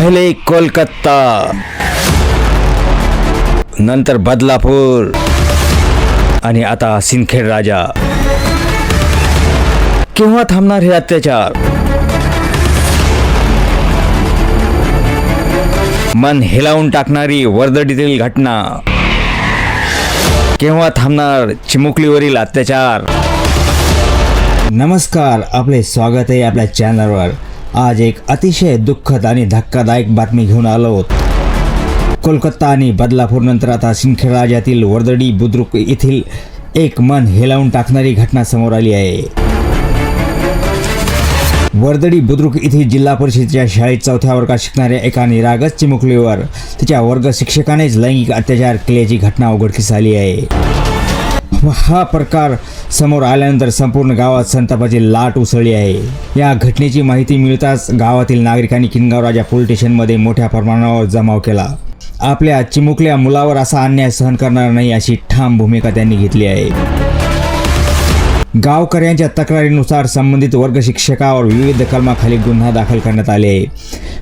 पहिले कोलकाता। नंतर बदलापूर। आणि आता सिंदखेड राजा। केव्हा थांबणार हे अत्याचार? मन हेलावून टाकणारी वर्दडीतील घटना। केव्हा थांबणार चिमुकलीवरील अत्याचार? नमस्कार आपले स्वागत आहे आपल्या चॅनलवर आज एक अतिशय दुःखद आणि धक्कादायक बातमी घेऊन आलो होत कोलकाता आणि बदलापूर नंतर आता सिंदखेड राज्यातील वर्दडी बुद्रुक येथील एक मन हेलावून टाकणारी घटना समोर आली आहे. वर्दडी बुद्रुक येथील जिल्हा परिषदेच्या शाळेत चौथ्या वर्गात शिकणाऱ्या एका निरागस चिमुकलीवर तिच्या वर्ग शिक्षकानेच लैंगिक अत्याचार केल्याची घटना उघडकीस आली आहे. हा प्रकार समोर आल्यानंतर संपूर्ण गावात संतापाची लाट उसळली आहे. या घटनेची माहिती मिळताच गावातील नागरिकांनी किनगाव राजा पोलीस स्टेशनमध्ये मोठ्या प्रमाणावर जमाव केला. आपल्या चिमुकल्या मुलावर असा अन्याय सहन करणार नाही अशी ठाम भूमिका त्यांनी घेतली आहे. गावकऱ्यांच्या तक्रारीनुसार संबंधित वर्ग शिक्षकावर विविध कलमाखाली गुन्हा दाखल करण्यात आले. आहे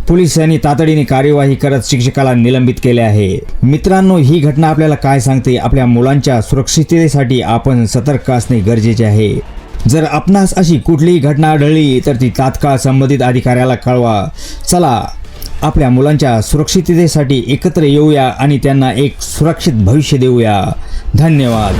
पोलिसांनी तातडीने कार्यवाही करत शिक्षकाला निलंबित केले आहे. मित्रांनो ही घटना आपल्याला काय सांगते? आपल्या मुलांच्या सुरक्षिततेसाठी आपण सतर्क असणे गरजेचे आहे. जर आपणास अशी कुठलीही घटना आढळली तर ती तात्काळ संबंधित अधिकाऱ्याला कळवा. चला आपल्या मुलांच्या सुरक्षिततेसाठी एकत्र येऊया आणि त्यांना एक सुरक्षित भविष्य देऊया. धन्यवाद.